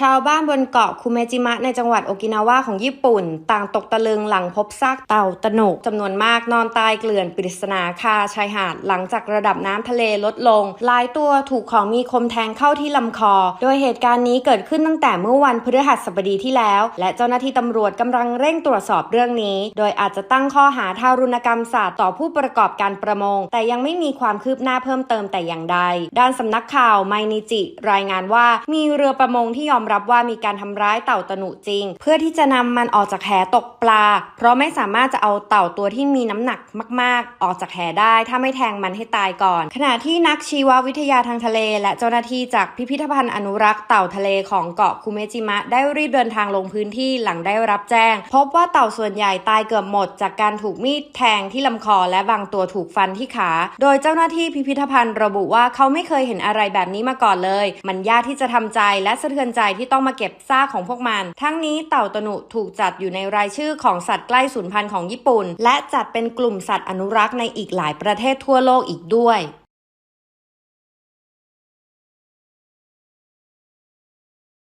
ชาวบ้านบนเกาะคุเมจิมะในจังหวัดโอกินาวาของญี่ปุ่น ต่างตกตะลึงหลังพบซากเต่าตะหนุจำนวนมากนอนตายเกลื่อนปริศนาคาชายหาด หลังจากระดับน้ำทะเลลดลงหลายตัวถูกของมีคมแทงเข้าที่ลำคอ โดยเหตุการณ์นี้เกิดขึ้นตั้งแต่เมื่อวันพฤหัสบดีที่แล้ว และเจ้าหน้าที่ตำรวจกำลังเร่งตรวจสอบเรื่องนี้ โดยอาจจะตั้งข้อหาทารุณกรรมศาสตร์ต่อผู้ประกอบการประมง แต่ยังไม่มีความคืบหน้าเพิ่มเติมแต่อย่างใด ด้านสำนักข่าวไมนิจิ รายงานว่ามีเรือประมงที่ยอมรับว่ามีการทำร้ายเต่าตนุจริง เพื่อที่จะนำมันออกจากแหตกปลา เพราะไม่สามารถจะเอาเต่าตัวที่มีน้ำหนักมาก ๆ ออกจากแหได้ ถ้าไม่แทงมันให้ตายก่อน ขณะที่นักชีววิทยาทางทะเล และเจ้าหน้าที่จากพิพิธภัณฑ์อนุรักษ์เต่าทะเลของเกาะคุเมจิมะได้รีบเดินทางลงพื้นที่หลังได้รับแจ้ง พบว่าเต่าส่วนใหญ่ตายเกือบหมด จากการถูกมีดแทงที่ลำคอและบางตัวถูกฟันที่ขา โดยเจ้าหน้าที่พิพิธภัณฑ์ระบุว่าเขาไม่เคยเห็นอะไรแบบนี้มาก่อนเลย มันยากที่จะทำใจและสะเทือนใจที่ต้องมาเก็บซากของพวกมัน ทั้งนี้เต่าตนุถูกจัดอยู่ในรายชื่อของสัตว์ใกล้สูญพันธุ์ของญี่ปุ่น และจัดเป็นกลุ่มสัตว์อนุรักษ์ในอีกหลายประเทศทั่วโลกอีกด้วย